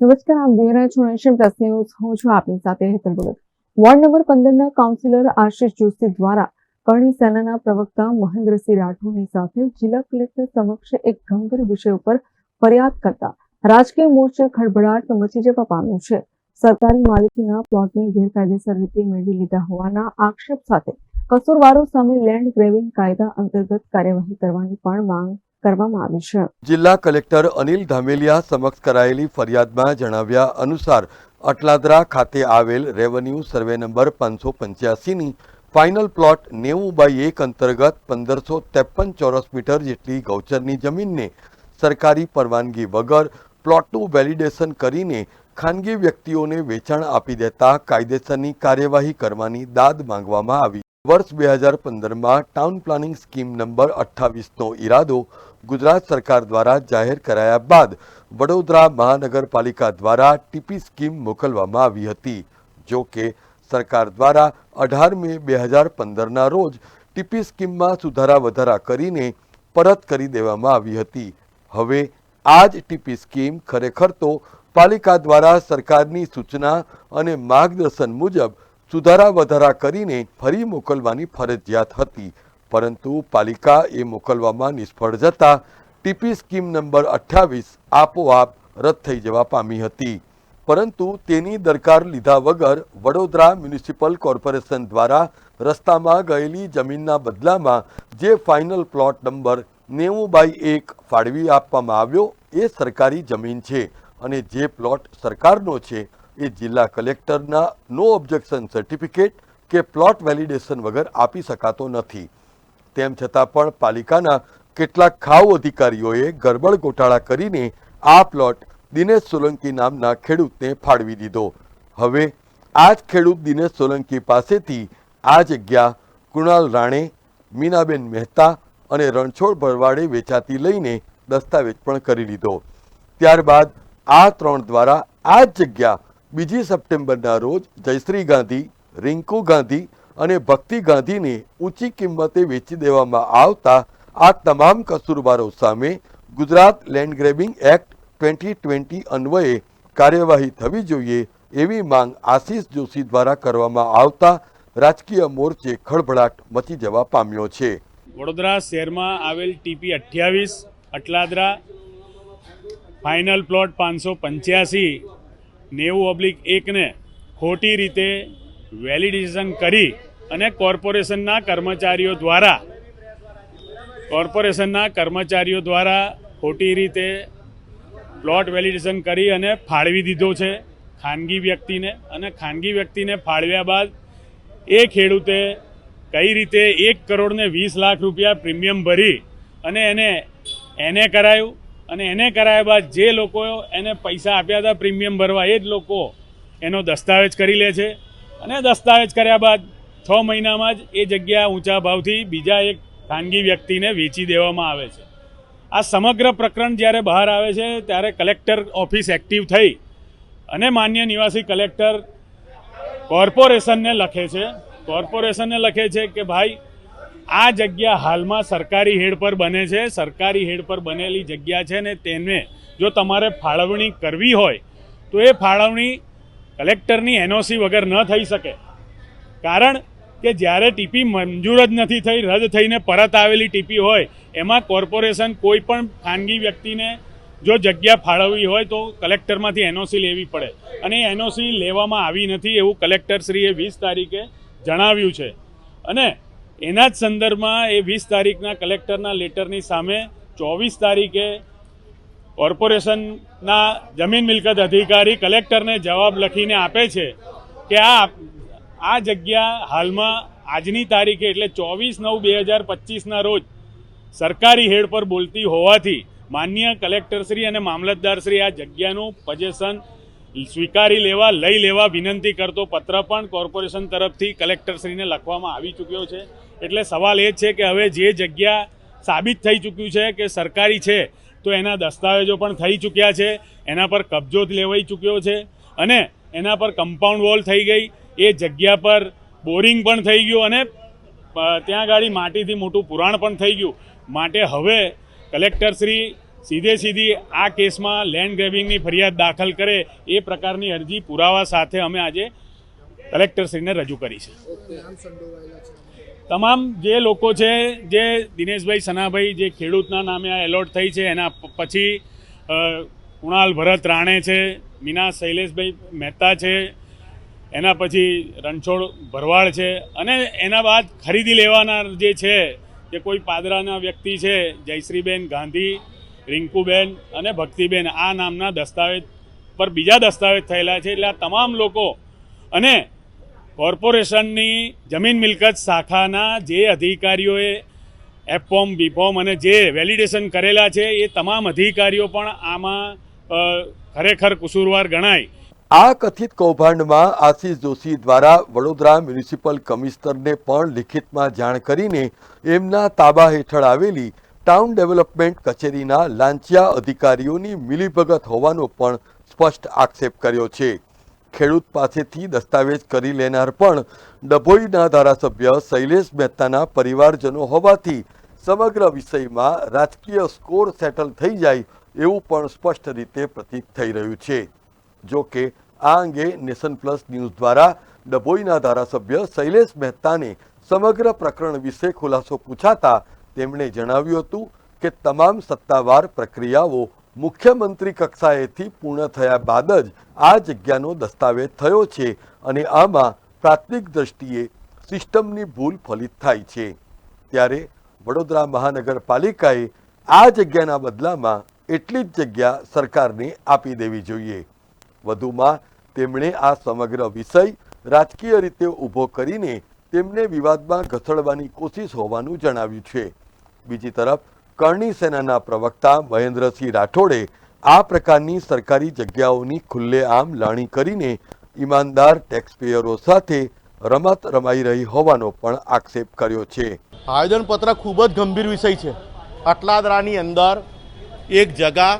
નમસ્કાર, આપ જોઈ રહ્યા છો નેશન પ્લસ હું છું આપની સાથે હેતલ ભગત. વોર્ડ નંબર પંદરના કાઉન્સિલર આશિષ જોશી દ્વારા કરણી સેનાના પ્રવક્તા મહેન્દ્રસિંહ રાઠોડની સાથે જિલ્લા કલેક્ટર સમક્ષ એક ગંભીર વિષય ઉપર ફરિયાદ કરતા રાજકીય મોરચે ખળભળાટ મચી જવા પામ્યો છે. સરકારી માલિકીના પ્લોટને ગેરકાયદેસર રીતે મેળવી લીધા હોવાના આક્ષેપ સાથે કસૂરવારો સામે લેન્ડ ગ્રેવિંગ કાયદા અંતર્ગત કાર્યવાહી કરવાની પણ માંગ કરવામાં આવી છે. જિલ્લા કલેક્ટર અનિલ ધામેલિયા સમક્ષ કરાયેલી ફરિયાદમાં જણાવ્યા અનુસાર, અટલાદરા ખાતે આવેલ રેવન્યુ સર્વે નંબર પાંચસો પંચ્યાસીની ફાઇનલ પ્લોટ નેવું બાય એક અંતર્ગત પંદરસો ત્રેપન ચોરસ મીટર જેટલી ગૌચરની જમીનને સરકારી પરવાનગી વગર પ્લોટનું વેલિડેશન કરીને ખાનગી વ્યક્તિઓને વેચાણ આપી દેતા કાયદેસરની કાર્યવાહી કરવાની દાદ માંગવામાં આવી. વર્ષ બે હજાર પંદરમાં ટાઉન પ્લાનિંગ સ્કીમ નંબર અઠ્ઠાવીસનો ઈરાદો ગુજરાત સરકાર દ્વારા જાહેર કરાયા બાદ વડોદરા મહાનગરપાલિકા દ્વારા ટીપી સ્કીમ મોકલવામાં આવી હતી. જો કે સરકાર દ્વારા અઢાર મે બે હજાર પંદરના રોજ ટીપી સ્કીમમાં સુધારા વધારા કરીને પરત કરી દેવામાં આવી હતી. હવે આ જ ટીપી સ્કીમ ખરેખર તો પાલિકા દ્વારા સરકારની સૂચના અને માર્ગદર્શન મુજબ સુધારા વધારા કરીને ફરી મોકલવાની ફરજિયાત હતી. પરંતુ પાલિકા એ મોકલવામાં નિષ્ફળ જતા ટીપી સ્કીમ નંબર અઠ્ઠાવીસ આપોઆપ રદ થઈ જવા પામી હતી. પરંતુ તેની દરકાર લીધા વગર વડોદરા મ્યુનિસિપલ કોર્પોરેશન દ્વારા રસ્તામાં ગયેલી જમીનના બદલામાં જે ફાઇનલ પ્લોટ નંબર નેવું બાય એક ફાળવી આપવામાં આવ્યો એ સરકારી જમીન છે અને જે પ્લોટ સરકારનો છે એ જિલ્લા કલેક્ટરના નો ઓબ્જેક્શન સર્ટિફિકેટ કે પ્લોટ વેલિડેશન વગર આપી શકાતો નથી. તેમ છતાં પણ પાલિકાના કેટલાક ખાવ અધિકારીઓએ ગરબડ ગોટાળા કરીને આ પ્લોટ દિનેશ સોલંકી નામના ખેડૂતને ફાળવી દીધો. હવે આ જ ખેડૂત દિનેશ સોલંકી પાસેથી આ જગ્યા કુણાલ રાણે, મીનાબેન મહેતા અને રણછોડ ભરવાડે વેચાતી લઈને દસ્તાવેજ પણ કરી લીધો. ત્યારબાદ આ ત્રણ દ્વારા આ જ જગ્યા બીજી સપ્ટેમ્બરના રોજ જયશ્રી ગાંધી, રિંકુ ગાંધી અને ભક્તિ ગાંધીને ઊંચી કિંમતે વેચી દેવામાં આવતા આ તમામ કસૂરવારો સામે Gujarat land grabbing act twenty twenty અન્વયે કાર્યવાહી થવી જોઈએ એવી માંગ આશીષ જોશી દ્વારા કરવામાં આવતા રાજકીય મોરચે ખળભળાટ મચી જવા પામ્યો છે. વડોદરા શહેરમાં આવેલ ટીપી અઠ્યાવીસ, અટલાદરા ફાઇનલ પ્લોટ પાંચસો પંચ્યાસી, નેવું ઓબ્લિક એકને ખોટી રીતે વેલિડેશન કરી અને કોર્પોરેશનના કર્મચારીઓ દ્વારા, કોર્પોરેશનના કર્મચારીઓ દ્વારા ખોટી રીતે પ્લોટ વેલિડેશન કરી અને ફાળવી દીધો છે ખાનગી વ્યક્તિને. અને ખાનગી વ્યક્તિને ફાળવ્યા બાદ એ ખેડૂતે કઈ રીતે એક કરોડને વીસ લાખ રૂપિયા પ્રીમિયમ ભરી અને એને એને કરાયું અને એને કરાયા બાદ જે લોકો એને પૈસા આપ્યા હતા પ્રીમિયમ ભરવા એ જ લોકો એનો દસ્તાવેજ કરી લે છે. અને દસ્તાવેજ કર્યા બાદ છ મહિનામાં જ એ જગ્યા ઊંચા ભાવથી બીજા એક ખાનગી વ્યક્તિને વેચી દેવામાં આવે છે. આ સમગ્ર પ્રકરણ જ્યારે બહાર આવે છે, ત્યારે કલેક્ટર ઓફિસ એક્ટિવ થઈ અને માન્ય નિવાસી કલેક્ટર કોર્પોરેશનને લખે છે. કોર્પોરેશનને લખે છે કે, ભાઈ, આ જગ્યા હાલમાં સરકારી હેડ પર બને છે. સરકારી હેડ પર બનેલી જગ્યા છે ને તેને જો તમારે ફાળવણી કરવી હોય, તો એ ફાળવણી કલેક્ટરની એનઓસી વગર ન થઈ શકે. કારણ કે જ્યારે ટીપી મંજૂર જ નથી થઈ, રદ થઈને પરત આવેલી ટીપી હોય, એમાં કોર્પોરેશન કોઈ પણ ખાનગી વ્યક્તિને જો જગ્યા ફાળવવી હોય તો કલેક્ટરમાંથી એનઓસી લેવી પડે. અને એનઓસી લેવામાં આવી નથી એવું કલેક્ટરશ્રીએ વીસ તારીખે જણાવ્યું છે. અને એના જ સંદર્ભમાં એ વીસ તારીખના કલેક્ટરના લેટરની સામે ચોવીસ તારીખે કોર્પોરેશનના જમીન મિલકત અધિકારી કલેક્ટરને જવાબ લખીને આપે છે કે આ આ જગ્યા હાલમાં આજની તારીખે એટલે ચોવીસ નવ બે હજાર પચીસના રોજ સરકારી હેડ પર બોલતી હોવાથી માન્ય કલેક્ટરશ્રી અને મામલતદારશ્રી આ જગ્યાનું પજેશન સ્વીકારી લેવા, લઈ લેવા વિનંતી કરતો પત્ર પણ કોર્પોરેશન તરફથી કલેક્ટરશ્રીને લખવામાં આવી ચૂક્યો છે. એટલે સવાલ એ છે કે હવે જે જગ્યા સાબિત થઈ ચૂક્યું છે કે સરકારી છે, તો એના દસ્તાવેજો પણ થઈ ચૂક્યા છે, એના પર કબજો લેવાઈ ચૂક્યો છે અને એના પર કમ્પાઉન્ડ વોલ થઈ ગઈ. એ જગ્યા પર બોરિંગ પણ થઈ ગયું અને ત્યાં ગાડી માટીથી મોટું પુરાણ પણ થઈ ગયું. માટે હવે કલેક્ટરશ્રી સીધે સીધી આ કેસમાં લેન્ડ ગ્રેબિંગની ફરિયાદ દાખલ કરે એ પ્રકારની અરજી પુરાવા સાથે અમે આજે કલેક્ટરશ્રીને રજૂ કરી છે. તમામ જે લોકો છે, જે દિનેશભાઈ સનાભાઈ જે ખેડૂતના નામે આ એલોટ થઈ છે, એના પછી કુણાલ ભરત રાણે છે, મીના શૈલેષભાઈ મહેતા છે એના પછી રણછોડ ભરવાડ છે અને એના બાદ ખરીદી લેવાના જે છે જે કોઈ પાદરાના વ્યક્તિ છે, જયશ્રીબેન ગાંધી, રિંકુબેન અને ભક્તિબેન, આ નામના દસ્તાવેજ પર બીજા દસ્તાવેજ થયેલા છે. એટલે આ તમામ લોકો અને કોર્પોરેશનની જમીન મિલકત શાખાના જે અધિકારીઓએ એફ ફોર્મ બી ફોર્મ અને જે વેલિડેશન કરેલા છે, એ તમામ અધિકારીઓ પણ આમાં ખરેખર કસૂરવાર ગણાય. આ કથિત કૌભાંડમાં આશીષ જોશી દ્વારા વડોદરા મ્યુનિસિપલ કમિશનરને પણ લિખિતમાં જાણ કરીને એમના તાબા હેઠળ આવેલી ટાઉન ડેવલપમેન્ટ કચેરીના લાંચિયા અધિકારીઓની મિલીભગત હોવાનો પણ સ્પષ્ટ આક્ષેપ કર્યો છે. ખેડૂત પાસેથી દસ્તાવેજ કરી લેનાર પણ ડભોઈના ધારાસભ્ય શૈલેષ મહેતાના પરિવારજનો હોવાથી સમગ્ર વિષયમાં રાજકીય સ્કોર સેટલ થઈ જાય એવું પણ સ્પષ્ટ રીતે પ્રતીત થઈ રહ્યું છે. જો કે આ અંગે નેશન પ્લસ ન્યૂઝ દ્વારા ડભોઈના ધારાસભ્ય શૈલેષ મહેતાને સમગ્ર પ્રકરણ વિશે ખુલાસો પૂછાતા તેમણે જણાવ્યું હતું કે તમામ સત્તાવાર પ્રક્રિયાઓ મુખ્યમંત્રી કક્ષાએથી પૂર્ણ થયા બાદ જ આ જગ્યાનો દસ્તાવેજ થયો છે અને આમાં પ્રાથમિક દ્રષ્ટિએ સિસ્ટમની ભૂલ ફલિત થાય છે. ત્યારે વડોદરા મહાનગરપાલિકાએ આ જગ્યાના બદલામાં એટલી જ જગ્યા સરકારને આપી દેવી જોઈએ. વધુમાં તેમણે આ સમગ્ર વિષય રાજકીય રીતે ઊભો કરીને તેમને વિવાદમાં ઘસડવાની કોશિશ હોવાનું જણાવ્યું છે. બીજી તરફ, કરણી સેનાના પ્રવક્તા મહેન્દ્રસિંહ રાઠોડે આ પ્રકારની સરકારી જગ્યાઓની ખુલ્લેઆમ લાણી કરીને ઈમાનદાર ટેક્સપેયરો સાથે રમત રમાઈ રહી હોવાનો પણ આક્ષેપ કર્યો છે. આયોજનપત્ર ખૂબ જ ગંભીર વિષય છે. અટલાદરાની અંદર એક જગા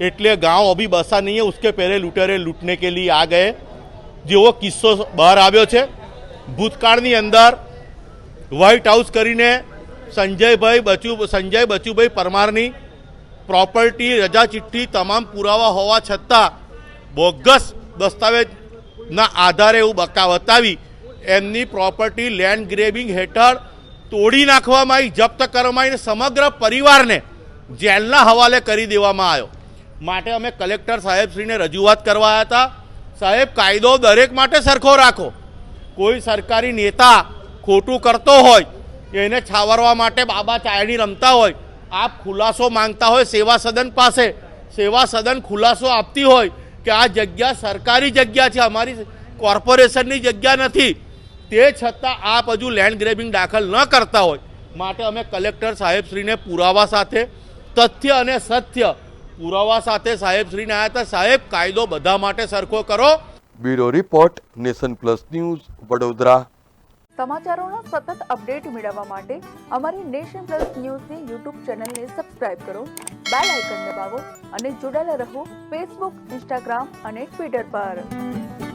એટલે ગાંવ અભી બસા નહીં है उसके पहले लुटेरे लूटने के लिए आ गए જેવો કિસ્સો બહાર આવ્યો છે ભૂતકાળની અંદર વ્હાઇટ હાઉસ કરીને સંજયભાઈ બચુ સંજય બચુભાઈ પરમારની પ્રોપર્ટી રજા ચિઠ્ઠી તમામ પુરાવા હોવા છતાં બોગસ દસ્તાવેજના આધારે એવું બકા બતાવી એમની પ્રોપર્ટી લેન્ડ ગ્રેબિંગ હેઠળ તોડી નાખવામાં આવી જપ્ત કરવામાં આવી અને સમગ્ર પરિવારને જેલના હવાલે કરી દેવામાં આવ્યો માટે અમે કલેક્ટર સાહેબશ્રીને રજૂઆત કરવા હતા. સાહેબ, કાયદો દરેક માટે સરખો રાખો. કોઈ સરકારી નેતા ખોટું કરતો હોય, એને છાવરવા માટે બાબા ચાયણી રમતા હોય, આપ ખુલાસો માંગતા હોય સેવા સદન પાસે, સેવા સદન ખુલાસો આપતી હોય કે આ જગ્યા સરકારી જગ્યા છે, અમારી કોર્પોરેશનની જગ્યા નથી. તે છતાં આપ હજુ લેન્ડ ગ્રેબિંગ દાખલ ન કરતા હોય. માટે અમે કલેક્ટર સાહેબશ્રીને પુરાવા સાથે તથ્ય અને સત્ય પુરાવા સાથે સાહેબશ્રીને આવ્યા હતા. સાહેબ કાયદો બધા માટે સરખો કરો. Bureau report nation plus news Vadodara. સમાચારોનો સતત અપડેટ મેળવવા માટે અમારી નેશન પ્લસ ન્યૂઝની યુટ્યુબ ચેનલને સબસ્ક્રાઇબ કરો બેલ આઇકન દબાવો અને જોડાયેલા રહો ફેસબુક ઇન્સ્ટાગ્રામ અને ટ્વિટર પર.